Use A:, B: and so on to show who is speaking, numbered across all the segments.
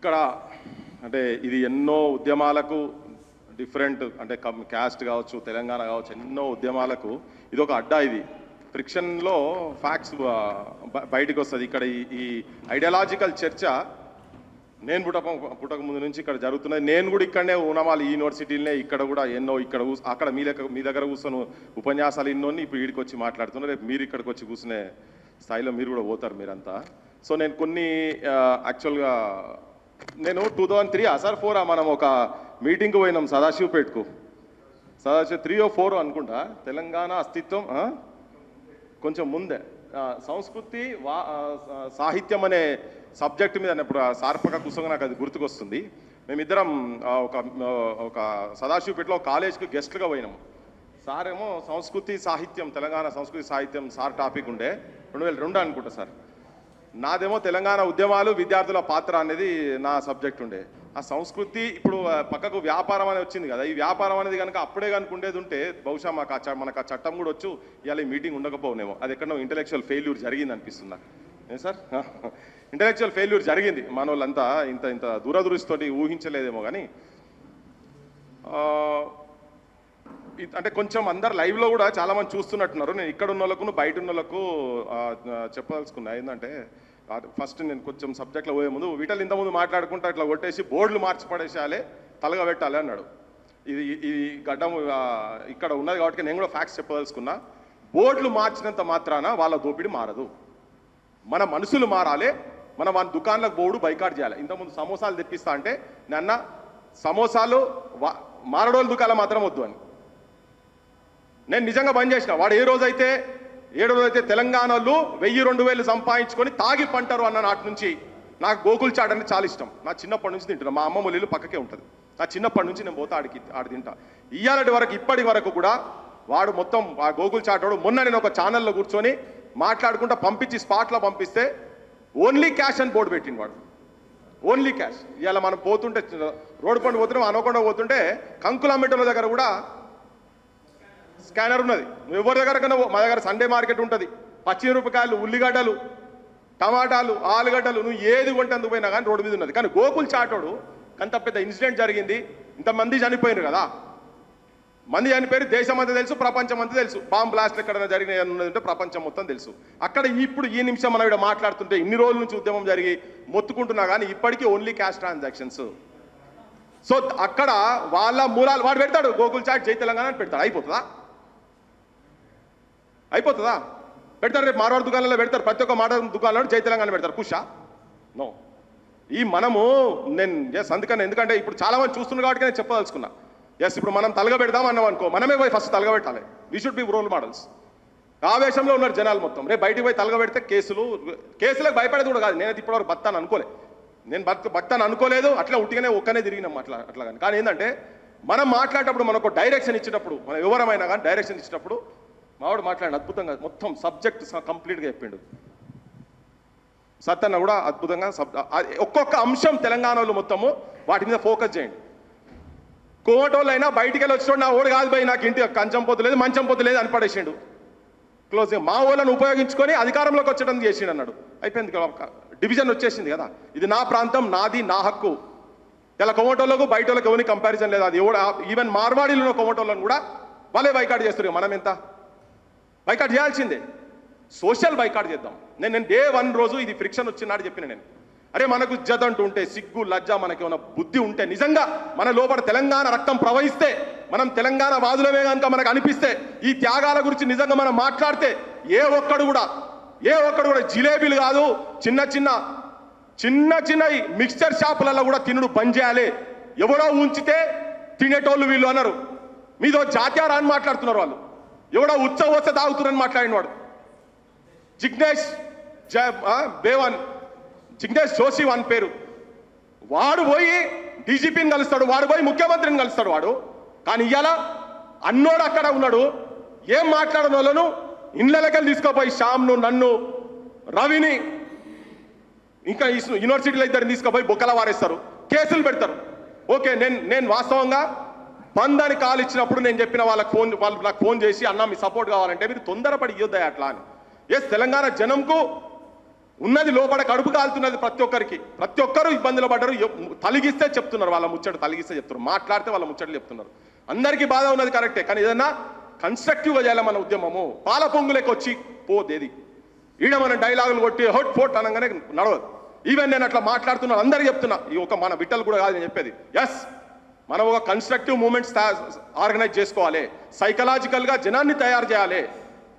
A: ఇక్కడ అంటే ఇది ఎన్నో ఉద్యమాలకు డిఫరెంట్ అంటే క్యాస్ట్ కావచ్చు తెలంగాణ కావచ్చు ఎన్నో ఉద్యమాలకు ఇది ఒక అడ్డా ఇది. ఫ్రిక్షన్లో ఫ్యాక్ట్స్ బయటకు వస్తుంది ఇక్కడ ఈ ఐడియాలజికల్ చర్చ నేను పుట్టక పుట్టక ముందు నుంచి ఇక్కడ జరుగుతున్నది. నేను కూడా ఇక్కడనే ఉన్నవాళ్ళు యూనివర్సిటీలనే ఇక్కడ కూడా ఎన్నో ఇక్కడ అక్కడ మీ మీ దగ్గర కూర్చొని ఉపన్యాసాలు ఎన్నోని ఇప్పుడు ఇక్కడికి వచ్చి మాట్లాడుతున్నారు రేపు మీరు ఇక్కడికి వచ్చి కూర్చునే స్థాయిలో మీరు కూడా పోతారు మీరంతా. సో నేను కొన్ని యాక్చువల్గా నేను టూ థౌజండ్ త్రీ సార్ ఫోరా మనం ఒక మీటింగ్కి పోయినాం సదాశివపేట్కు. సదాశివ త్రీ ఓ ఫోర్ అనుకుంటా? తెలంగాణ అస్తిత్వం కొంచెం ముందే. సంస్కృతి వా సాహిత్యం అనే సబ్జెక్ట్ మీద ఇప్పుడు సార్పక కుసంగా నాకు అది గుర్తుకొస్తుంది. మేమిద్దరం ఒక ఒక సదాశివపేటలో కాలేజ్కి గెస్ట్గా పోయినాము సార్ ఏమో సంస్కృతి సాహిత్యం తెలంగాణ సంస్కృతి సాహిత్యం సార్ టాపిక్ ఉండే. రెండు వేల రెండు అనుకుంటా సార్. నాదేమో తెలంగాణ ఉద్యమాలు విద్యార్థుల పాత్ర అనేది నా సబ్జెక్ట్ ఉండే. ఆ సంస్కృతి ఇప్పుడు పక్కకు వ్యాపారం అనేది వచ్చింది కదా. ఈ వ్యాపారం అనేది కనుక అప్పుడే కనుక ఉండేది ఉంటే బహుశా మాకు ఆ చ- మనకు ఆ చట్టం కూడా వచ్చు. ఇవాళ ఈ మీటింగ్ ఉండకపోనేమో అది ఎక్కడో ఇంటలెక్చువల్ ఫెయిల్యూర్ జరిగింది అనిపిస్తుంది? నాకు ఏం సార్? ఇంటలెక్చువల్ ఫెయిల్యూర్ జరిగింది. మన వాళ్ళంతా ఇంత ఇంత దూరదృష్టితోటి ఊహించలేదేమో కానీ అంటే కొంచెం అందరు లైవ్లో కూడా చాలామంది చూస్తున్నట్టున్నారు. నేను ఇక్కడ ఉన్న వాళ్ళకు బయట ఉన్న వాళ్ళకు చెప్పదలుచుకున్నా. ఏంటంటే ఫస్ట్ నేను కొంచెం సబ్జెక్ట్లో పోయే ముందు వీటలు ఇంతకుముందు మాట్లాడుకుంటా ఇట్లా కొట్టేసి బోర్డులు మార్చి పడేసేయాలి తలగా పెట్టాలి అన్నాడు. ఇది ఇది గడ్డం ఇక్కడ ఉన్నది కాబట్టి నేను కూడా ఫ్యాక్ట్స్ చెప్పదలుచుకున్నా. బోర్డులు మార్చినంత మాత్రాన వాళ్ళ దోపిడీ మారదు. మన మనసులు మారాలి మనం వాళ్ళ దుకాణాలకు పోవుడు బైకాట్ చేయాలి. ఇంతకుముందు సమోసాలు తెప్పిస్తా అంటే నన్న సమోసాలు మారడోళ్ళ దుకాణాలు మాత్రం వద్దు అని. నేను నిజంగా బంద్ చేసిన. వాడు ఏ రోజైతే ఏడు రోజైతే తెలంగాణలో వెయ్యి రెండు వేలు సంపాదించుకొని తాగి పంటారు అన్న నాటి నుంచి నాకు గోకుల్ చాట్ అంటే చాలా ఇష్టం. నా చిన్నప్పటి నుంచి తింటున్నా. మా అమ్మమ్మ ఇల్లు పక్కకే ఉంటుంది. నా చిన్నప్పటి నుంచి నేను పోతా ఆడికి ఆడి తింటా. ఇయ్యాలటి వరకు ఇప్పటి వరకు కూడా వాడు మొత్తం ఆ గోకుల్ చాటోడు వాడు మొన్న నేను ఒక ఛానల్లో కూర్చొని మాట్లాడుకుంటా పంపించి స్పాట్లో పంపిస్తే ఓన్లీ క్యాష్ అని బోర్డు పెట్టిండు వాడు. ఓన్లీ క్యాష్ ఇవాళ మనం పోతుంటే రోడ్డు పండు పోతున్నాం అనకుండా పోతుంటే కంకులమ్మేటోళ్ళ దగ్గర కూడా స్కానర్ ఉన్నది. నువ్వు ఎవరి దగ్గర కన్నా మా దగ్గర సండే మార్కెట్ ఉంటుంది. పచ్చిమిరపకాయలు ఉల్లిగడ్డలు టమాటాలు ఆలుగడ్డలు నువ్వు ఏది కొంటందుకు పోయినా కానీ రోడ్డు మీద ఉన్నది. కానీ గోకుల్ చాటోడు అంత పెద్ద ఇన్సిడెంట్ జరిగింది. ఇంతమంది చనిపోయినారు కదా. మంది చనిపోయారు దేశం అంతా తెలుసు ప్రపంచం అంతా తెలుసు. బాంబ్ బ్లాస్ట్ ఎక్కడైనా జరిగిన ఉన్నదంటే ప్రపంచం మొత్తం తెలుసు. అక్కడ ఇప్పుడు ఈ నిమిషం మనం ఇక్కడ మాట్లాడుతుంటే ఇన్ని రోజుల నుంచి ఉద్యమం జరిగి మొత్తుకుంటున్నా కానీ ఇప్పటికీ ఓన్లీ క్యాష్ ట్రాన్సాక్షన్స్ సో అక్కడ వాళ్ళ మూలాలు వాడు పెడతాడు గోకుల్ చాట్ జై తెలంగాణ అని పెడతాడు. అయిపోతుందా? అయిపోతుందా? పెడతారు రేపు మార్వాడి దుకాణంలో పెడతారు. ప్రతి ఒక్క మాట దుకాణంలో జై తెలంగాణ పెడతారు. కుషా? నో. ఈ మనము నేను ఎస్ అందుకని ఎందుకంటే ఇప్పుడు చాలా మంది చూస్తున్నారు కాబట్టి నేను చెప్పదలుచుకున్నా. ఎస్ ఇప్పుడు మనం తలగ పెడదాం అన్నాం అనుకో మనమే పోయి ఫస్ట్ తలగ పెట్టాలి. We should be role models ఆవేశంలో ఉన్నారు జనాలు మొత్తం. రేపు బయటికి పోయి తలగ పెడితే కేసులు కేసులకు భయపడేది కూడా కాదు. నేను ఇప్పటివరకు భక్తాను అనుకోలే. నేను భక్త భక్తాను అనుకోలేదు. అట్లా ఉట్టిగానే ఒక్కనే తిరిగినాం అట్లా అట్లా కానీ. కానీ ఏంటంటే మనం మాట్లాడేటప్పుడు మనకు డైరెక్షన్ ఇచ్చేటప్పుడు మనం ఎవరమైనా కానీ డైరెక్షన్ ఇచ్చేటప్పుడు మావాడు మాట్లాడిన అద్భుతంగా మొత్తం సబ్జెక్ట్ కంప్లీట్గా చెప్పిండు. సత్తన్న కూడా అద్భుతంగా సబ్ ఒక్కొక్క అంశం తెలంగాణలో మొత్తము వాటి మీద ఫోకస్ చేయండి. కోమటోళ్ళు అయినా బయటికి వెళ్ళి వచ్చినోడు నా ఓడి కాదు పోయి నాకు ఇంటి కంచం పొద్దు లేదు మంచం పొద్దు లేదు అని పడేసిండు. క్లోజ్ మా వాళ్ళని ఉపయోగించుకొని అధికారంలోకి వచ్చేటం చేసిండు అన్నాడు. అయిపోయింది ఒక డివిజన్ వచ్చేసింది కదా. ఇది నా ప్రాంతం నాది నా హక్కు. ఇలా కొమటోళ్ళకు బయట వాళ్ళకి ఎవరిని కంపారిజన్ లేదు. అది ఈవెన్ మార్వాడీలో ఉన్న కొమటోళ్ళని కూడా వాళ్ళే బైకాట్ చేస్తారు మనం ఎంత బైకాట్ చేయాల్సిందే. సోషల్ బైకాట్ చేద్దాం. నేను నేను డే వన్ రోజు ఇది ఫ్రిక్షన్ వచ్చినాడు చెప్పిన నేను. అరే మనకు ఇజ్జత్ అంటూ ఉంటే సిగ్గు లజ్జ మనకి బుద్ధి ఉంటే నిజంగా మన లోపల తెలంగాణ రక్తం ప్రవహిస్తే మనం తెలంగాణ వాదులమే కనుక మనకు అనిపిస్తే ఈ త్యాగాల గురించి నిజంగా మనం మాట్లాడితే ఏ ఒక్కడు కూడా ఏ ఒక్కడు కూడా జిలేబీలు కాదు చిన్న చిన్న చిన్న చిన్న ఈ మిక్స్చర్ షాపులలో కూడా తినుడు బంద్ చేయాలి. ఎవరో ఉంచితే తినేటోళ్ళు వీళ్ళు అన్నారు. మీతో జాతీయ రాని మాట్లాడుతున్నారు వాళ్ళు. ఎవడో ఉత్సవ వస్తే తాగుతున్నారని మాట్లాడిన వాడు జిగ్నేష్ బేవన్ జిగ్నేష్ జోషి వాని పేరు. వాడు పోయి డీజీపీని కలుస్తాడు వాడు పోయి ముఖ్యమంత్రిని కలుస్తాడు వాడు. కానీ ఇవాళ అన్నోడు అక్కడ ఉన్నాడు ఏం మాట్లాడిన వాళ్ళను ఇళ్ళకెళ్ళి తీసుకుపోయి శ్యామ్ను నన్ను రవిని ఇంకా యూనివర్సిటీలో ఇద్దరిని తీసుకుపోయి బొక్కల వారేస్తారు కేసులు పెడతారు. ఓకే నేను నేను వాస్తవంగా మందని కాల్ ఇచ్చినప్పుడు నేను చెప్పిన వాళ్ళకి ఫోన్ వాళ్ళు నాకు ఫోన్ చేసి అన్న మీ సపోర్ట్ కావాలంటే మీరు తొందరపడి ఇవ్వద్దా అట్లా అని. ఎస్ తెలంగాణ జనంకు ఉన్నది లోపల కడుపు కాలుతున్నది ప్రతి ఒక్కరికి. ప్రతి ఒక్కరు ఇబ్బందులు పడ్డారు. తలిగిస్తే చెప్తున్నారు వాళ్ళ ముచ్చట తలిగిస్తే చెప్తున్నారు. మాట్లాడితే వాళ్ళ ముచ్చట్లు చెప్తున్నారు. అందరికీ బాధ ఉన్నది కరెక్టే. కానీ ఏదన్నా కన్స్ట్రక్టివ్గా చేయాలి మన ఉద్యమము. పాల పొంగులకి వచ్చి పోదేది. ఈడ మన డైలాగులు కొట్టి హోట్ ఫోట్ అనగానే నడవదు. ఈవెన్ నేను అట్లా మాట్లాడుతున్నాను అందరికీ చెప్తున్నా. ఈ ఒక మన బిడ్డలు కూడా కాదు నేను చెప్పేది. ఎస్ మనం ఒక కన్స్ట్రక్టివ్ మూమెంట్స్ ఆర్గనైజ్ చేసుకోవాలి. సైకలాజికల్గా జనాన్ని తయారు చేయాలి.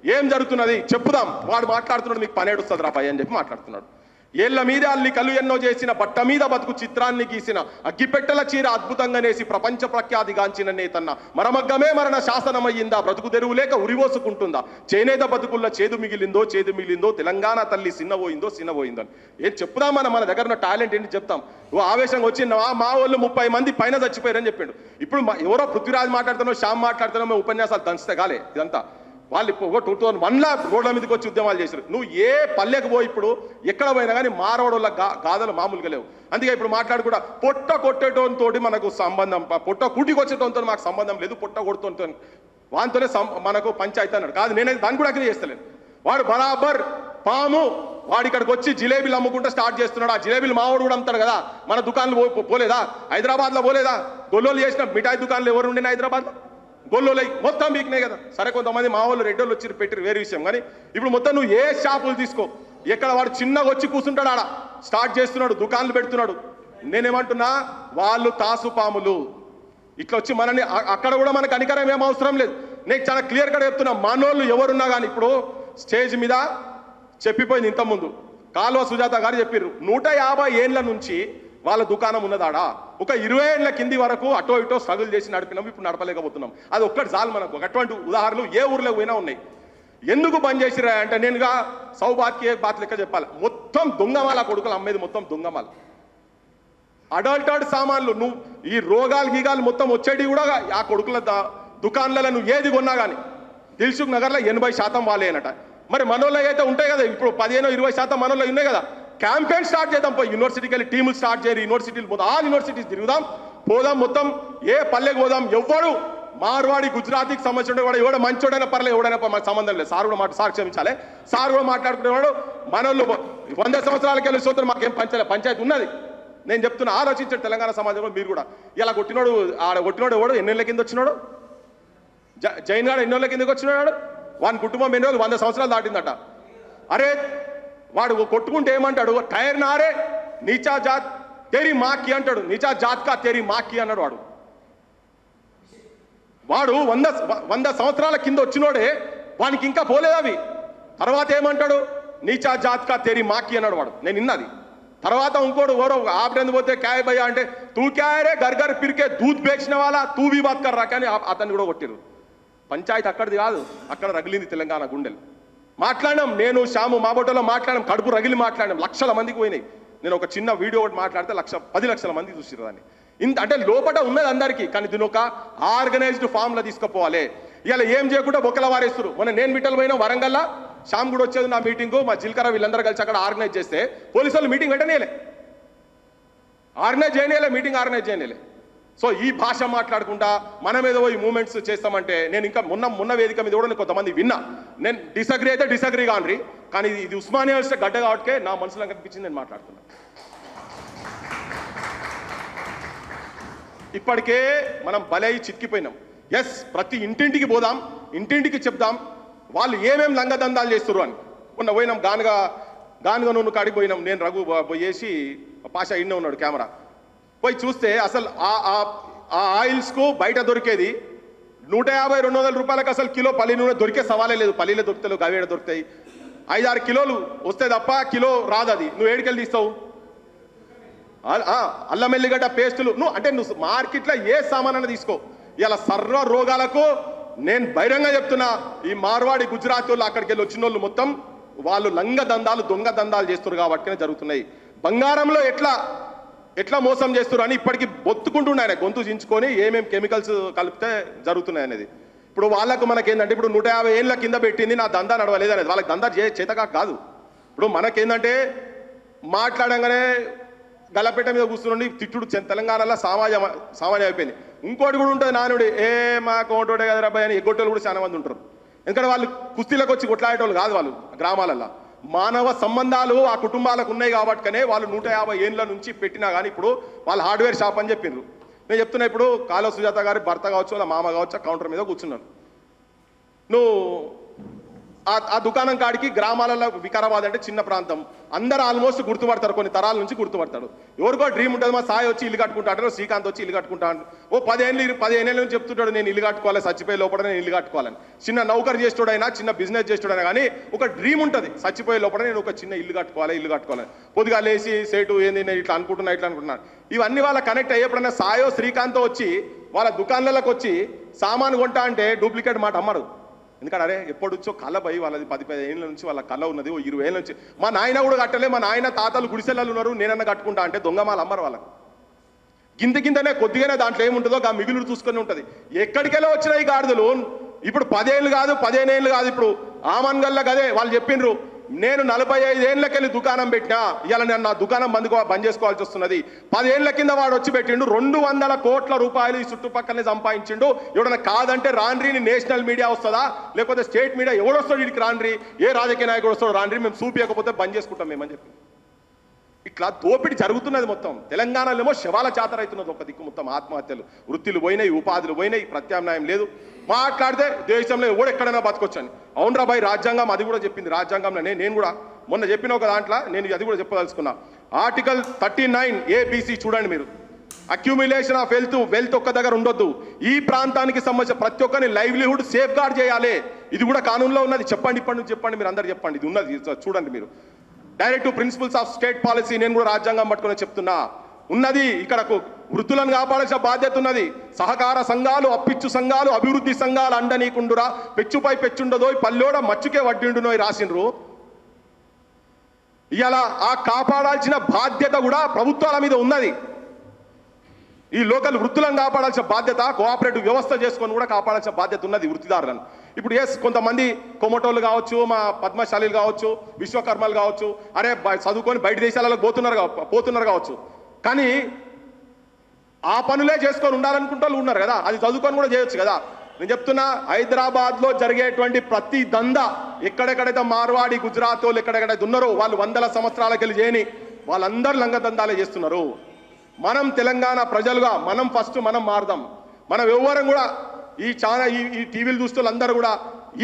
A: ఏం జరుగుతున్నది? చెప్పుదాం. వాడు మాట్లాడుతున్నాడు మీకు పనేడు వస్తుంది రా పై అని చెప్పి మాట్లాడుతున్నాడు. ఏళ్ళ మీద అల్లి కలు ఎన్నో చేసిన బట్ట మీద బతుకు చిత్రాన్ని గీసిన అగ్గిపెట్టెల చీర అద్భుతంగా నేసి ప్రపంచ ప్రఖ్యాతిగాంచిన నేతన్న మరమగ్గమే మరణ శాసనమయ్యిందా? బ్రతుకు తెరువు లేక ఉరివోసుకుంటుందా? చేనేత బతుకుల్లో చేదు మిగిలిందో చేదు మిగిలిందో తెలంగాణ తల్లి సిన్నబోయిందో సిన్నబోయిందని ఏం చెప్దాం మనం మన దగ్గర ఉన్న టాలెంట్ ఏంటి చెప్తాం. ఓ ఆవేశంగా వచ్చి మా వాళ్ళు ముప్పై మంది పైన చచ్చిపోయారని చెప్పిండు. ఇప్పుడు మా- ఎవరో పృథ్వీరాజ్ మాట్లాడుతున్నావు శ్యామ్ మాట్లాడుతున్నావు మేము ఉపన్యాసాలు దంచితే కాలే ఇదంతా. వాళ్ళు ఇప్పుడు టూ థౌసండ్ వన్లో రోడ్ల మీదకి వచ్చి ఉద్యమాలు చేశారు నువ్వు ఏ పల్లెకు పోయి ఇప్పుడు ఎక్కడ పోయినా కానీ మారవడంలో గాథలు మామూలుగా లేవు. అందుకే ఇప్పుడు మాట్లాడు కూడా పొట్ట కొట్టేటోతో మనకు సంబంధం పొట్ట కూటికి మాకు సంబంధం లేదు పొట్ట కొడుతుంటో వానితోనే సం- మనకు పంచాయతీ అన్నాడు. కాదు నేనైతే దాన్ని కూడా అగ్రీ చేస్తలేను. వాడు బరాబర్ పాము వాడు ఇక్కడికి వచ్చి జిలేబీలు అమ్ముకుంటూ స్టార్ట్ చేస్తున్నాడు. ఆ జిలేబీలు మావాడు కూడా అమ్ముతాడు కదా. మన దుకాణాలు పో- పోలేదా? హైదరాబాద్లో పోలేదా? గొల్లోలు చేసిన మిఠాయి దుకాణాలు ఎవరు ఉండిన హైదరాబాద్లో? గొల్లోలై మొత్తం మీకున్నాయి కదా. సరే కొంతమంది మా వాళ్ళు రెడ్డోళ్ళు వచ్చి పెట్టి వేరే విషయం. కానీ ఇప్పుడు మొత్తం నువ్వు ఏ షాపులు తీసుకో? ఎక్కడ వాడు చిన్నగా వచ్చి కూర్చుంటాడు ఆడ. స్టార్ట్ చేస్తున్నాడు దుకాణాలు పెడుతున్నాడు. నేనేమంటున్నా వాళ్ళు తాసు పాములు. ఇట్లా వచ్చి మనని అక్కడ కూడా మనకు అనికరం ఏం అవసరం లేదు. నేను చాలా క్లియర్గా చెప్తున్నా మనోళ్ళు ఎవరున్నా కానీ ఇప్పుడు స్టేజ్ మీద చెప్పిపోయింది ఇంతకుముందు. కాల్వ సుజాత గారు చెప్పారు నూట యాభై ఏండ్ల నుంచి వాళ్ళ దుకాణం ఉన్నదాడా? ఒక ఇరవై ఏళ్ళ కింది వరకు అటో ఇటో స్ట్రగుల్ చేసి నడిపినాం ఇప్పుడు నడపలేకపోతున్నాం. అది ఒక్కటి చాలు మనకు. అటువంటి ఉదాహరణలు ఏ ఊర్లో పోయినా ఉన్నాయి. ఎందుకు బంద్ చేసిరా అంటే నేనుగా సౌబాత్కి ఏ బాత్ లెక్క చెప్పాలి. మొత్తం దొంగమాల కొడుకులు అమ్మేది మొత్తం దొంగమాల. అడల్టర్డ్ సామాన్లు నువ్వు ఈ రోగాలు గీగాలు మొత్తం వచ్చేటివి కూడా ఆ కొడుకుల దుకాణాలలో నువ్వు ఏది కొన్నా కానీ దిల్సుఖ్ నగర్లో ఎనభై శాతం వాళ్ళేనట. మరి మనోళ్ళకి అయితే ఉంటాయి కదా ఇప్పుడు పదిహేను ఇరవై శాతం మనోళ్ళు ఉన్నాయి కదా. క్యాంపెయిన్ స్టార్ట్ చేద్దాం పోయి యూనివర్సిటీకి వెళ్ళి టీములు స్టార్ట్ చేయరు యూనివర్సిటీలు పోదాం ఆ యూనివర్సిటీస్ తిరుగుదాం పోదాం మొత్తం. ఏ పల్లెకి పోదాం? ఎవ్వడు. మార్వాడి గుజరాతీకి సంబంధించిన వాడు ఎవడో మంచోడైనా పర్లేదు ఎవడైనా పర్లేదు, సంబంధం లేదు. సార్ కూడా మాట సార్ క్షమించాలి. సార్ కూడా మాట్లాడుకునేవాడు మనోళ్ళు వంద సంవత్సరాలకి వెళ్ళి సూత్రం మాకేం పంచాలి. పంచాయతీ ఉన్నది. నేను చెప్తున్నా ఆలోచించాడు. తెలంగాణ సమాజంలో మీరు కూడా. ఇలా కొట్టినోడు ఆడ కొట్టినోడు ఎవడు? ఎన్నెళ్ళ కింద వచ్చినాడు? జ- జైన్ గారు ఎన్నోళ్ళ కిందకి వచ్చినాడు? వాని కుటుంబం ఎన్ని రోజులు? వంద సంవత్సరాలు దాటిందట. అరే వాడు కొట్టుకుంటే ఏమంటాడు? టైర్ నారే నీచా జాత్ తేరి మాకి అంటాడు. నీచా జాత్కా తెరి తేరి మాకి అన్నాడు వాడు. వాడు వంద వంద సంవత్సరాల కింద వచ్చినోడే వానికి ఇంకా పోలేదు అవి? తర్వాత ఏమంటాడు? నీచా జాత్కా తెరి తేరి మాకి అన్నాడు వాడు. నేను విన్నది. తర్వాత ఇంకోడు ఓరో ఆపడానికి పోతే క్యాయ్ భయ్యా అంటే తూ క్యాయరే గర్గర్ పిరికే దూద్ పేక్షిన వాళ్ళ తూ బీ బాత్ కర్ రాకని అతన్ని కూడా కొట్టిరు పంచాయతీ అక్కడిది కాదు అక్కడ రగిలింది తెలంగాణ గుండెలు. మాట్లాడినాం. నేను శ్యాము మా బొట్టలో మాట్లాడాం కడుపు రగిలి మాట్లాడాం లక్షల మందికి పోయినాయి. నేను ఒక చిన్న వీడియో ఒకటి మాట్లాడితే లక్ష పది లక్షల మంది చూసిరు దాన్ని. ఇంత అంటే లోపల ఉన్నది అందరికీ కానీ దీని ఒక ఆర్గనైజ్డ్ ఫామ్లో తీసుకుపోవాలి. ఇలా ఏం చేయకుండా బొక్కల వారేస్తారు మొన్న నేను మిట్టలు పోయినా వరంగల్లా. శ్యామ్ కూడా వచ్చేది నా మీటింగు. మా జిల్కర వీళ్ళందరూ కలిసి అక్కడ ఆర్గనైజ్ చేస్తే పోలీసు వాళ్ళు మీటింగ్ వెంటనేలే ఆర్గనైజ్ చేయనేలే మీటింగ్ ఆర్గనైజ్ చేయనేలే సో ఈ భాష మాట్లాడకుండా మనం ఏదో ఈ మూమెంట్స్ చేస్తామంటే నేను ఇంకా మొన్న మొన్న వేదిక మీద కూడా నేను కొంతమంది విన్నా. నేను డిసగ్రీ అయితే డిసగ్రీ కానరి కానీ ఇది- ఉస్మానియా వస్తే గడ్డ కాబట్టే నా మనసులో కనిపించింది నేను మాట్లాడుతున్నా. ఇప్పటికే మనం బలై చిక్కిపోయినాం ఎస్ ప్రతి ఇంటింటికి పోదాం ఇంటింటికి చెప్దాం వాళ్ళు ఏమేం లంగదందాలు చేస్తారు అని. మొన్న పోయినాం గానుగా గానుగా నువ్వు కాడికి పోయినాం. నేను రఘు పోయేసి పాషా ఇన్నే ఉన్నాడు కెమెరా. పోయి చూస్తే అసలు ఆ ఆ- ఆ ఆయిల్స్కు బయట దొరికేది నూట యాభై రెండు వందల రూపాయలకు అసలు కిలో పల్లి నూనె దొరికే సవాలే లేదు. పల్లీలే దొరుకుతాయి గవేడ దొరుకుతాయి. ఐదారు కిలోలు వస్తే తప్ప కిలో రాదు అది నువ్వు ఏడికెళ్ళి తీస్తావు? ఆ, అల్లం ఎల్లిగడ్డ పేస్టులు నువ్వు అంటే నువ్వు మార్కెట్లో ఏ సామానైనా తీసుకో. ఇలా సర్వ రోగాలకు నేను బహిరంగ చెప్తున్నా ఈ మార్వాడి గుజరాత్ వాళ్ళు అక్కడికి వెళ్ళి వచ్చిన వాళ్ళు మొత్తం వాళ్ళు లంగ దందాలు దొంగ దందాలు చేస్తున్నారు కాబట్టినే జరుగుతున్నాయి. బంగారంలో ఎట్లా ఎట్లా మోసం చేస్తారు అని ఇప్పటికి బొత్తుకుంటుండే ఆయన గొంతు చించుకొని ఏమేమి కెమికల్స్ కలిపితే జరుగుతున్నాయి అనేది. ఇప్పుడు వాళ్ళకు మనకేందంటే ఇప్పుడు నూట యాభై ఏళ్ళ కింద పెట్టింది నా దందా నడవలేదు అనేది. వాళ్ళకి దందా చే చేతగా కాదు. ఇప్పుడు మనకేందంటే మాట్లాడంగానే గలపేట మీద కూర్చుని తిట్టుడు తెలంగాణలో సామాన్య సామాన్యం అయిపోయింది. ఇంకోటి కూడా ఉంటుంది నానుడు ఏ మా కోటోడే కదా అబ్బాయి అని ఎగ్గొట్టోళ్ళు కూడా చాలా మంది ఉంటారు. ఎందుకంటే వాళ్ళు కుస్తీలకు వచ్చి కొట్లాడేటోళ్ళు కాదు వాళ్ళు గ్రామాలల్లో. మానవ సంబంధాలు ఆ కుటుంబాలకు ఉన్నాయి కాబట్టికనే వాళ్ళు నూట యాభై ఏళ్ళ నుంచి పెట్టినా కానీ ఇప్పుడు వాళ్ళు హార్డ్వేర్ షాప్ అని చెప్పిండ్రు. నేను చెప్తున్నా ఇప్పుడు కాలో సుజాత గారి భర్త కావచ్చు వాళ్ళ మామ కావచ్చు ఆ కౌంటర్ మీద కూర్చున్నాను. నువ్వు ఆ దుకాణం కాడికి గ్రామాలలో వికారాబాద్ అంటే చిన్న ప్రాంతం. అందరు ఆల్మోస్ట్ గుర్తుపడతారు కొన్ని తరాల నుంచి గుర్తుపడతాడు ఎవరికో డ్రీమ్ ఉంటుంది మా సాయి వచ్చి ఇల్లు కట్టుకుంటా అంటారు శ్రీకాంత్ వచ్చి ఇల్లు కట్టుకుంటా ఓ పదిహేను ఇరు- పదిహేను నుంచి చెప్తుంటాడు నేను ఇల్లు కట్టుకోవాలి చచ్చిపోయే లోపల నేను ఇల్లు కట్టుకోవాలని. చిన్న నౌకరు చేస్తుడైనా చిన్న బిజినెస్ చేస్తుడైనా కానీ ఒక డ్రీమ్ ఉంటుంది చచ్చిపోయే లోపల నేను ఒక చిన్న ఇల్లు కట్టుకోవాలి ఇల్లు కట్టుకోవాలి పొద్దుగా లేచి సేటు ఏంది నేను ఇట్లా అనుకుంటున్నా ఇట్లా అనుకుంటున్నాను ఇవన్నీ వాళ్ళ కనెక్ట్ అయ్యేప్పుడైనా సాయో శ్రీకాంత్ వచ్చి వాళ్ళ దుకాణాలకు వచ్చి సామాను కొంటా అంటే డూప్లికేట్ మాట అమ్మరు. ఎందుకంటే అరే ఎప్పటి నుంచో కళ పోయి వాళ్ళది. పది పది ఏళ్ళ నుంచి వాళ్ళ కళ ఉన్నది. ఓ ఇరవై ఏళ్ళ నుంచి. మా నాయన కూడా కట్టలే. మా నాయన తాతలు గుడిసెల్లలు ఉన్నారు. నేనన్నా కట్టుకుంటా అంటే దొంగమాలు అమ్మరు వాళ్ళకు. గింత గింతనే కొద్దిగానే దాంట్లో ఏముంటుందో ఆ మిగులు చూసుకొని ఉంటుంది. ఎక్కడికెళ్ళో వచ్చినాయి గాడిదలు? ఇప్పుడు పదేళ్ళు కాదు పదిహేను ఏళ్ళు కాదు. ఇప్పుడు ఆమన్గల్లా అదే వాళ్ళు చెప్పిండ్రు నేను నలభై ఐదేళ్ళకెళ్ళి దుకాణం పెట్టినా ఇవాళ నేను నా దుకాణం బంద్ బంద్ చేసుకోవాల్సి వస్తున్నది. పదేళ్ళ కింద వాడు వచ్చి పెట్టిండు రెండు వందల కోట్ల రూపాయలు ఈ చుట్టుపక్కలనే సంపాదించిండు. ఎవడన్నా కాదంటే రాన్రీని నేషనల్ మీడియా వస్తుందా? లేకపోతే స్టేట్ మీడియా ఎవడొస్తాడు వీడికి రాన్రీ ఏ రాజకీయ నాయకుడు వస్తాడు రాన్రీ మేము చూపించకపోతే బంద్ చేసుకుంటాం మేమని చెప్పి. ఇట్లా దోపిడి జరుగుతున్నది మొత్తం. తెలంగాణలో ఏమో శవాల జాతర అవుతున్నది ఒక దిక్కు మొత్తం. ఆత్మహత్యలు వృత్తులు పోయినాయి ఉపాధులు పోయినాయి ప్రత్యామ్నాయం లేదు. మాట్లాడితే దేశంలో ఎవడు ఎక్కడైనా బతకొచ్చని. అవునరా బాయ్ రాజ్యాంగం అది కూడా చెప్పింది. రాజ్యాంగంలోనే నేను కూడా మొన్న చెప్పిన ఒక దాంట్లో నేను అది కూడా చెప్పదలుచుకున్నా. ఆర్టికల్ థర్టీ నైన్ ఏబిసి చూడండి మీరు. అక్యూమిలేషన్ ఆఫ్ వెల్త్ వెల్త్ ఒక్క దగ్గర ఉండొద్దు. ఈ ప్రాంతానికి సంబంధించిన ప్రతి ఒక్కరిని లైవ్లీహుడ్ సేఫ్ గార్డ్ చేయాలి. ఇది కూడా కానూన్లో ఉన్నది. చెప్పండి ఇప్పటి నుంచి చెప్పండి మీరు అందరు చెప్పండి. ఇది ఉన్నది. చూడండి మీరు. Direct principles of state policy నేను కూడా రాజ్యాంగం పట్టుకుని చెప్తున్నా. ఉన్నది ఇక్కడకు వృత్తులను కాపాడాల్సిన బాధ్యత ఉన్నది. సహకార సంఘాలు అప్పిచ్చు సంఘాలు అభివృద్ధి సంఘాలు అండనీకుండురా. పెచ్చుపై పెచ్చుండదో పల్లెోడ మచ్చుకే వడ్డిండునో రాసిండ్రు. ఇలా ఆ కాపాడాల్సిన బాధ్యత కూడా ప్రభుత్వాల మీద ఉన్నది. ఈ లోకల్ వృత్తులను కాపాడాల్సిన బాధ్యత కోఆపరేటివ్ వ్యవస్థ చేసుకొని కూడా కాపాడాల్సిన బాధ్యత ఉన్నది వృత్తిదారులను. ఇప్పుడు ఎస్ కొంతమంది కొమటోళ్ళు కావచ్చు మా పద్మశాలీలు కావచ్చు విశ్వకర్మలు కావచ్చు అరే చదువుకొని బయట దేశాలలో పోతున్నారు పోతున్నారు కావచ్చు. కానీ ఆ పనులే చేసుకొని ఉండాలనుకుంటే వాళ్ళు ఉన్నారు కదా. అది చదువుకొని కూడా చేయొచ్చు కదా. నేను చెప్తున్నా హైదరాబాద్లో జరిగేటువంటి ప్రతి దంద ఎక్కడెక్కడైతే మార్వాడి గుజరాత్ వాళ్ళు ఎక్కడెక్కడైతే ఉన్నారో వాళ్ళు వందల సంవత్సరాలకి వెళ్ళి చేయని వాళ్ళందరూ లంగదందాలే చేస్తున్నారు. మనం తెలంగాణ ప్రజలుగా మనం ఫస్ట్ మనం మారదాం. మనం ఎవ్వరం కూడా ఈ చాలా ఈ ఈ టీవీలు చూస్తున్న అందరూ కూడా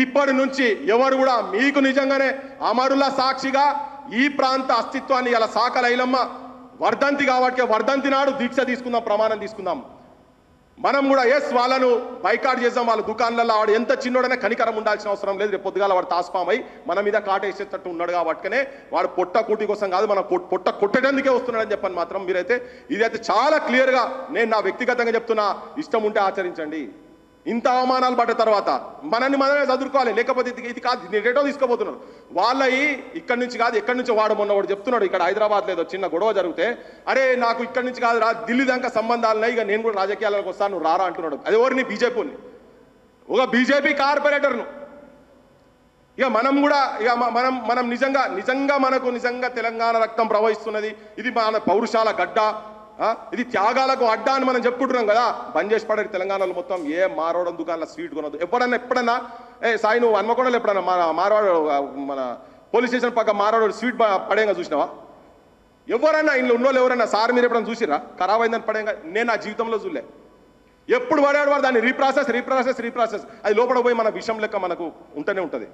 A: ఇప్పటి నుంచి ఎవరు కూడా మీకు నిజంగానే అమరుల సాక్షిగా ఈ ప్రాంత అస్తిత్వాన్ని ఇలా సాకలైలమ్మ వర్ధంతి కాబట్టి వర్ధంతి నాడు దీక్ష తీసుకుందాం ప్రమాణం తీసుకుందాం. మనం కూడా ఎస్ వాళ్ళను బైకాట్ చేద్దాం వాళ్ళ దుకాణాలలో వాడు ఎంత చిన్నోడనే కనికరం ఉండాల్సిన అవసరం లేదు. రేపు పొద్దుగాల వాడు తాస్పామై మన మీద కాటేసేటట్టు ఉన్నాడు కాబట్టినే వాడు పొట్ట కూటి కోసం కాదు మన పొట్ట కొట్టేటందుకే వస్తున్నాడని చెప్పని మాత్రం మీరైతే ఇదైతే చాలా క్లియర్గా నేను నా వ్యక్తిగతంగా చెప్తున్నా. ఇష్టం ఉంటే ఆచరించండి. ఇంత అవమానాలు పడ్డ తర్వాత మనల్ని మనమే చదువుకోవాలి. లేకపోతే ఇది ఇది కాదు. నేను రేటో తీసుకోబోతున్నాను వాళ్ళయి ఇక్కడి నుంచి కాదు ఎక్కడి నుంచి వాడు మొన్న వాడు చెప్తున్నాడు. ఇక్కడ హైదరాబాద్ లేదో చిన్న గొడవ జరిగితే అరే నాకు ఇక్కడి నుంచి కాదు రా ఢిల్లీ దాకా సంబంధాలున్నాయి ఇక నేను కూడా రాజకీయాలకు వస్తాను నువ్వు రారా అంటున్నాడు. అది ఎవరిని? బీజేపీని ఒక బీజేపీ కార్పొరేటర్ను. ఇక మనం కూడా ఇక మనం మనం నిజంగా నిజంగా మనకు నిజంగా తెలంగాణ రక్తం ప్రవహిస్తున్నది. ఇది మన పౌరుషాల గడ్డ. ఇది త్యాగాలకు అడ్డా అని మనం చెప్పుకుంటున్నాం కదా. బంద్ చేసి పడేది తెలంగాణలో మొత్తం ఏ మారవడం దుకాణంలో స్వీట్ కొనదు ఎప్పుడన్నా ఎప్పుడన్నా ఏ సాయి నువ్వు హన్మకొండలో ఎప్పుడన్నా మన మారవాడు మన పోలీస్ స్టేషన్ పక్క మారవాడు స్వీట్ పడేగా చూసినావా? ఎవరన్నా ఇంట్లో ఉన్నోళ్ళు ఎవరన్నా సార్ మీరు ఎప్పుడన్నా చూసిరా ఖరాబ్ అయిందని పడేగా నేను నా జీవితంలో చూడలే. ఎప్పుడు పడేవాడు వాడు దాన్ని రీప్రాసెస్ రీప్రాసెస్ రీప్రాసెస్ అది లోపల పోయి మన విషయం లెక్క మనకు ఉంటూనే ఉంటుంది.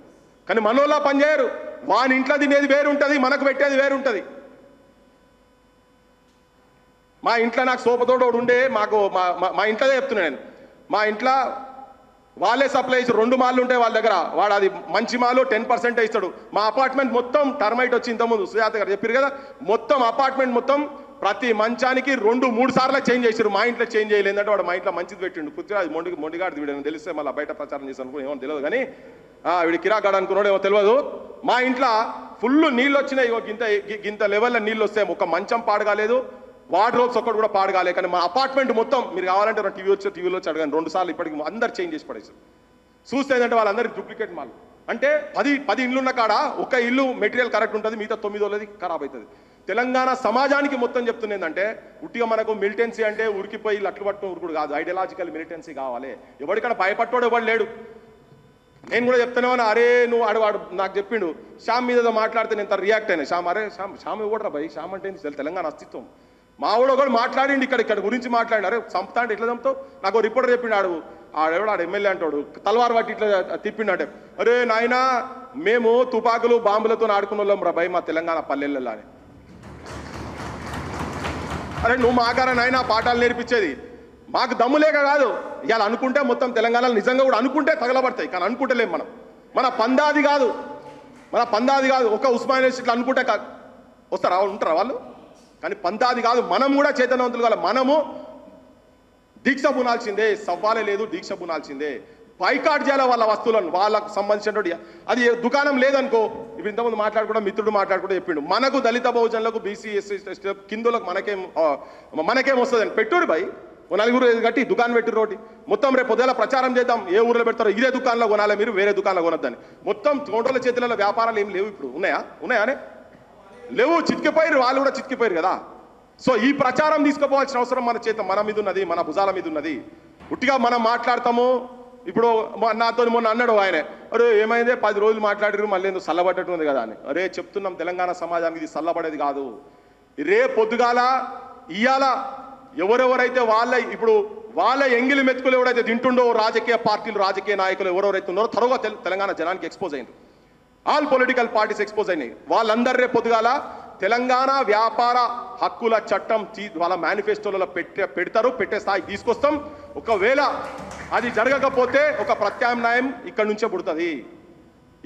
A: కానీ మనోళ్ళ పనిచేయరు వాని ఇంట్లో తినేది వేరు ఉంటుంది మనకు పెట్టేది వేరు ఉంటుంది మా ఇంట్లో నాకు సోపతోడు ఉండే మాకు మా మా- మా ఇంట్లోదే చెప్తున్నా నేను. మా ఇంట్లో వాళ్ళే సప్లై చేసి రెండు మాలు ఉంటాయి వాళ్ళ దగ్గర. వాడు అది మంచి మాలు టెన్ పర్సెంట్ ఇస్తాడు. మా అపార్ట్మెంట్ మొత్తం టర్మైట్ వచ్చి ఇంతకుముందు సుజాత గారు చెప్పారు కదా మొత్తం అపార్ట్మెంట్ మొత్తం ప్రతి మంచానికి రెండు మూడు సార్లు చేంజ్ చేశారు. మా ఇంట్లో చేంజ్ చేయలేదంటే వాడు మా ఇంట్లో మంచిది పెట్టిండు. పృథ్వీరాజ్ మొండి మొండిగాడు వీడని తెలిస్తే మళ్ళీ బయట ప్రచారం చేశాను. ఏమో తెలియదు కానీ ఆ, వీడు కిరాగాడు అనుకున్నాడు ఏమో తెలియదు. మా ఇంట్లో ఫుల్ నీళ్ళు వచ్చినాయి. గింత గింత లెవెల్లో నీళ్ళు వస్తాయి. ఒక మంచం పాడగాలేదు వార్డ్ రోబ్స్ ఒక్కటి కూడా పాడగాలే కానీ మా అపార్ట్మెంట్ మొత్తం మీరు కావాలంటే టీవీ వచ్చి టీవీలో వచ్చి అడగండి. రెండు సార్లు ఇప్పటికి అందరు చేంజ్ చేసి పడేసారు చూస్తే ఏంటంటే వాళ్ళందరికీ డూప్లికేట్ మాల్. అంటే పది పది ఇల్లు ఉన్న కాడ ఒక ఇల్లు మెటీరియల్ కరెక్ట్ ఉంటుంది మిగతా తొమ్మిది వాళ్ళది ఖరాబ్ అవుతుంది. తెలంగాణ సమాజానికి మొత్తం చెప్తుంది ఏంటంటే ఉట్టిగా మనకు మిలిటెన్సీ అంటే ఉరికిపోయి లట్లు పట్టుకుని ఉరుకుడు కాదు. ఐడియాలజికల్ మిలిటెన్సీ కావాలి. ఎవరికైనా భయపట్టోడు ఎవడు లేడు. నేను కూడా చెప్తానే అరే నువ్వు ఆడు వాడు నాకు చెప్పిండు. శ్యామ్ మీద మాట్లాడితే నేను రియాక్ట్ అయినా. శ్యామ్ అరే శ్యామ్ శ్యామ్ ఇవ్వడరా భయ్? శ్యామ్ అంటే తెలంగాణ అస్తిత్వం. మా ఊళ్ళో ఒకడు మాట్లాడిండి ఇక్కడ ఇక్కడ గురించి మాట్లాడి అరే చంపుతా అంటే ఎట్లా చంపుతావు? నాకు ఒక రిపోర్టర్ చెప్పిండు ఆడు ఆడెవడు? ఆడు ఎమ్మెల్యే అంటాడు. తలవారు పట్టి ఇట్లా తిప్పిండు అరే నాయనా మేము తుపాకులు బాంబులతో ఆడుకున్న వాళ్ళం రా భయ్ మా తెలంగాణ పల్లెల్లో అని. అరే నువ్వు మాకారా నాయన? పాఠాలు నేర్పించేది. మాకు దమ్ములేక కాదు. ఇవాళ అనుకుంటే మొత్తం తెలంగాణలో నిజంగా కూడా అనుకుంటే తగలబడతాయి. కానీ అనుకుంటలేం మనం. మన పందాది కాదు. మన పందాది కాదు. ఒక ఉస్మానియా ఇట్లా అనుకుంటే కాదు వస్తారా? ఉంటారా వాళ్ళు? కానీ పంతాది కాదు మనం కూడా చైతన్యవంతులు కాదు మనము దీక్ష పునాల్సిందే సవ్వాలే లేదు దీక్ష పునాల్సిందే. బైకాట్ చేయాలి వాళ్ళ వస్తువులను? వాళ్ళకు సంబంధించినటువంటి అది దుకాణం లేదనుకో ఇప్పుడు ఇంతకుముందు మాట్లాడుకుంటా మిత్రుడు మాట్లాడుకుంటూ చెప్పిండు. మనకు దళిత బహుజనులకు బీసీ ఎస్సీ కిందులకు కిందలకు మనకేం వస్తుంది మనకేం పెట్టుడు బై. ఓ నలుగురు కట్టి దుకాణం పెట్టి రోటి మొత్తం రేపు పొద్దుల ప్రచారం చేద్దాం. ఏ ఊర్లో పెడతారో ఇదే దుకాణంలో కొనాలి మీరు? వేరే దుకాణంలో కొనొద్దని. మొత్తం తోటల చేతులలో వ్యాపారాలు ఏం లేవు ఇప్పుడు. ఉన్నాయా? ఉన్నాయానే లేవు చితికిపోయారు వాళ్ళు కూడా చితికిపోయారు కదా. సో ఈ ప్రచారం తీసుకుపోవాల్సిన అవసరం మన చేత మన మీద ఉన్నది మన భుజాల మీద ఉన్నది. ఉట్టిగా మనం మాట్లాడతాము. ఇప్పుడు నాతో మొన్న అన్నాడు ఆయన అరే ఏమైంది? పది రోజులు మాట్లాడారు మళ్ళీ ఎందుకు చల్లబడ్డట్టు ఉంది కదా అని. అరే చెప్తున్నాం తెలంగాణ సమాజానికి ఇది చల్లబడేది కాదు. రే పొద్దుగాల ఇయ్యాల ఎవరెవరైతే వాళ్ళ ఇప్పుడు వాళ్ళ ఎంగిలి మెతుకులు ఎవరైతే తింటుండో రాజకీయ పార్టీలు రాజకీయ నాయకులు ఎవరెవరైతే ఉన్నారో త్వరగా తెలంగాణ జనానికి ఎక్స్పోజ్ అయింది ఆల్ పొలిటికల్ పార్టీస్ ఎక్స్పోజ్ అయినాయి. వాళ్ళందరి రేపు పొద్దుగాల తెలంగాణ వ్యాపార హక్కుల చట్టం వాళ్ళ మేనిఫెస్టోలలో పెట్టే పెడతారు పెట్టే స్థాయి తీసుకొస్తాం. ఒకవేళ అది జరగకపోతే ఒక ప్రత్యామ్నాయం ఇక్కడ నుంచే పుడుతుంది.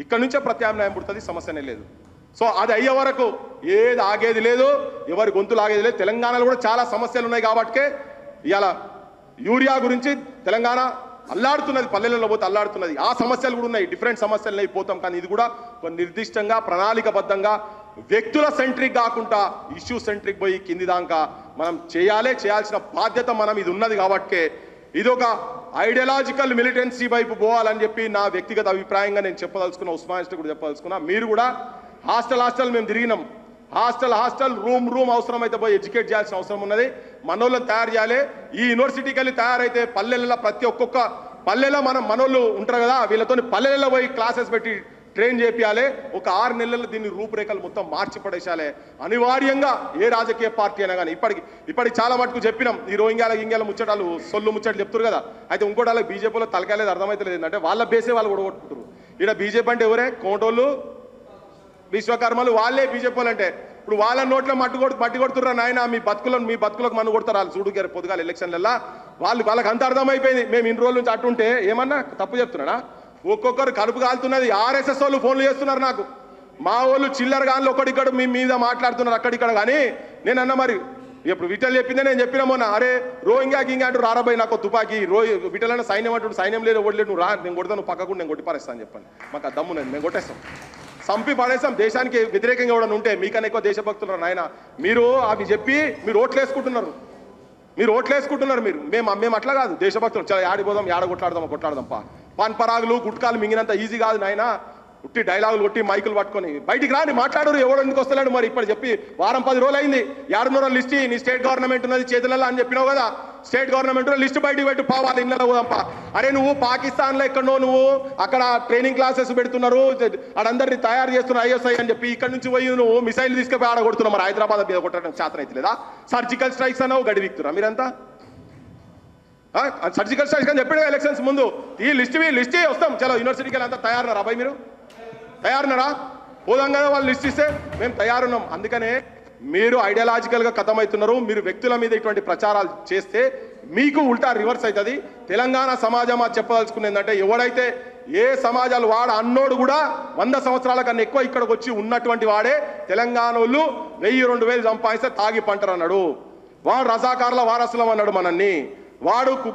A: ఇక్కడ నుంచే ప్రత్యామ్నాయం పుడుతుంది సమస్యనే లేదు. సో అది అయ్యే వరకు ఏది ఆగేది లేదు ఎవరి గొంతులు ఆగేది లేదు. తెలంగాణలో కూడా చాలా సమస్యలు ఉన్నాయి కాబట్టి ఇవాళ యూరియా గురించి తెలంగాణ అల్లాడుతున్నది పల్లెలలో పోతే అల్లాడుతున్నది. ఆ సమస్యలు కూడా ఉన్నాయి. డిఫరెంట్ సమస్యలు ఉన్నాయి. పోతాం. కానీ ఇది కూడా కొన్ని నిర్దిష్టంగా ప్రణాళికబద్ధంగా వ్యక్తుల సెంట్రిక్ కాకుండా ఇష్యూ సెంట్రిక్ పోయి కింది దాకా మనం చేయాలే చేయాల్సిన బాధ్యత మనం ఇది ఉన్నది కాబట్టే ఇది ఒక ఐడియాలజికల్ మిలిటెన్సీ వైపు పోవాలని చెప్పి నా వ్యక్తిగత అభిప్రాయంగా నేను చెప్పదలుచుకున్న ఉస్మానిస్ట్ కూడా చెప్పదలుచుకున్నా మీరు కూడా హాస్టల్ హాస్టల్ మేము తిరిగినాం. హాస్టల్ హాస్టల్ రూమ్ రూమ్ అవసరమైతే పోయి ఎడ్యుకేట్ చేయాల్సిన అవసరం ఉన్నది. మనోళ్ళని తయారు చేయాలి. ఈ యూనివర్సిటీకి వెళ్ళి తయారైతే పల్లెలలో ప్రతి ఒక్కొక్క పల్లెలో మనం మనోళ్ళు ఉంటారు కదా వీళ్ళతో పల్లెలలో పోయి క్లాసెస్ పెట్టి ట్రైన్ చేపియాలి. ఒక ఆరు నెలల్లో దీన్ని రూపురేఖలు మొత్తం మార్చి పడేసాలి అనివార్యంగా ఏ రాజకీయ పార్టీ అయినా కానీ ఇప్పటికి ఇప్పటికి చాలా మటుకు చెప్పినాం. ఈ రోహింగ్యాల గింగ్యాల ముచ్చటాలు సొల్లు ముచ్చట్లు చెప్తారు కదా. అయితే ఇంకోటి వాళ్ళకి బీజేపీలో తలకాయలేదు అర్థమైతే ఏంటంటే వాళ్ళ బేసే వాళ్ళు కూడా కొట్టుకుంటారు ఇక్కడ బీజేపీ అంటే ఎవరే? కోటోళ్ళు విశ్వకర్మలు వాళ్ళే బీజేపీ అంటే ఇప్పుడు వాళ్ళ నోట్లో మట్టు కొడు మట్టి కొడుతున్నారు నాయన మీ బతుకులను మీ బతుకులకు మన్ను కొడతారు వాళ్ళు చూడు గారు పొద్దుగాల ఎలక్షన్లలో వాళ్ళు వాళ్ళకి అంత అర్థమైపోయింది. మేము ఇన్ని రోజుల నుంచి అట్టుంటే ఏమన్నా తప్పు చెప్తున్నానా ఒక్కొక్కరు కడుపు కాలుతున్నది. ఆర్ఎస్ఎస్ వాళ్ళు ఫోన్లు చేస్తున్నారు నాకు. మా వాళ్ళు చిల్లర గాన్లు ఒకడిక్కడ మీ మీద మాట్లాడుతున్నారు అక్కడిక్కడ కానీ నేను అన్న మరి ఇప్పుడు విటల్ చెప్పిందే నేను చెప్పిన మొన్న. అరే రోహింగా కింగ్ అంటూ రారాబాయి నాకు తుపాకి. రో విటల్ అన్న సైన్యం అంటూ సైన్యం లేదు ఓడలేదు నువ్వు రా నేను కొడతాను పక్కకుండా నేను కొట్టి పారేస్తాను చెప్పండి. మాకు ఆ దమ్ము నేను కొట్టేస్తాను చంపి పడేసాం దేశానికి వ్యతిరేకంగా కూడా ఉంటే మీకన్నా ఎక్కువ దేశభక్తులు నాయన? మీరు అవి చెప్పి మీరు ఓట్లు వేసుకుంటున్నారు మీరు ఓట్లు వేసుకుంటున్నారు మీరు. మేము మేము అట్లా కాదు. దేశభక్తులు. చాలా ఆడిపోదాం ఆడ కొట్లాడదాం కొట్లాడదాం పా పాన్ పరాగులు గుట్కాలు మింగినంత ఈజీ కాదు నాయన. ఉట్టి డైలాగులు కొట్టి మైకులు పట్టుకొని బయటికి రాని మాట్లాడరు ఎవడు ఎందుకు వస్తలేడు మరి ఇప్పుడు చెప్పి వారం పది రోజులు అయింది ఏడున్నర లిస్ట్ నీ స్టేట్ గవర్నమెంట్ ఉన్నది చేతులలో అని చెప్పినావు కదా. స్టేట్ గవర్నమెంట్ లిస్ట్ బయటికి పెట్టి పోవాలి ఇళ్ళలో పోదాంపా అరే నువ్వు పాకిస్తాన్లో ఎక్కడో నువ్వు అక్కడ ట్రైనింగ్ క్లాసెస్ పెడుతున్నారు అందరిని తయారు చేస్తున్నారు ఐఎస్ఐ అని చెప్పి ఇక్కడ నుంచి పోయి నువ్వు మిసైల్ తీసుకుపోయి ఆడ కొడుతున్నావు మరి హైదరాబాద్ మీద కొట్టడం శాతం అయితే లేదా? సర్జికల్ స్ట్రైక్స్ అన్నావు గడివిక్తురా మీరంతా? సర్జికల్ స్ట్రైక్స్ అని చెప్పాడు ఎలక్షన్స్ ముందు. ఈ లిస్ట్ లిస్ట్ వస్తాం. చలో యూనివర్సిటీకి అంతా తయారు రాబాయి మీరు? తయారున్నారా? పోదాం కదా వాళ్ళు లిస్ట్ ఇస్తే మేము తయారున్నాం. అందుకనే మీరు ఐడియాలజికల్గా కథమవుతున్నారు. మీరు వ్యక్తుల మీద ఇటువంటి ప్రచారాలు చేస్తే మీకు ఉల్టా రివర్స్ అవుతుంది. తెలంగాణ సమాజం అది చెప్పదలుచుకున్నది ఏంటంటే ఎవడైతే ఏ సమాజాలు వాడ అన్నోడు కూడా వంద సంవత్సరాల కన్నా ఎక్కువ ఇక్కడికి వచ్చి ఉన్నటువంటి వాడే తెలంగాణ వాళ్ళు వెయ్యి రెండు వేలు సంపాదిస్తే తాగి పంటరు అన్నాడు వాడు రజాకారుల వారసులం అన్నాడు మనల్ని. వాడు కు-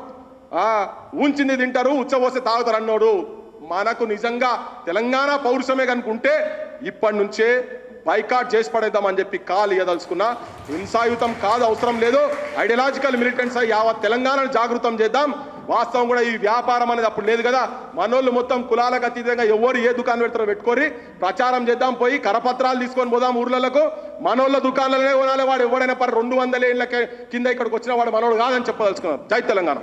A: ఉంచింది తింటారు ఉచ్చబోస్తే తాగుతారు అన్నోడు మనకు నిజంగా తెలంగాణ పౌరుషమే కనుకుంటే ఇప్పటి నుంచే బైకాట్ చేసి పడేద్దామని చెప్పి కాల్ ఇయ్యదలుచుకున్నా హింసాయుతం కాదు అవసరం లేదు. ఐడియలాజికల్ మిలిటెంట్స్ యావత్ తెలంగాణను జాగృతం చేద్దాం. వాస్తవం కూడా ఈ వ్యాపారం అనేది అప్పుడు లేదు కదా. మనోళ్ళు మొత్తం కులాలకు అతీతంగా ఎవరు ఏ దుకాణం పెడతారో పెట్టుకొని ప్రచారం చేద్దాం పోయి కరపత్రాలు తీసుకొని పోదాం ఊర్లలో మనోళ్ళ దుకాణాలనే కొనాలి. వాడు ఎవడైనా పర్ రెండు వందల ఏళ్ళ కింద ఇక్కడికి వచ్చిన వాడు మనోడు కాదని చెప్పదలుచుకున్నాం. జై తెలంగాణ.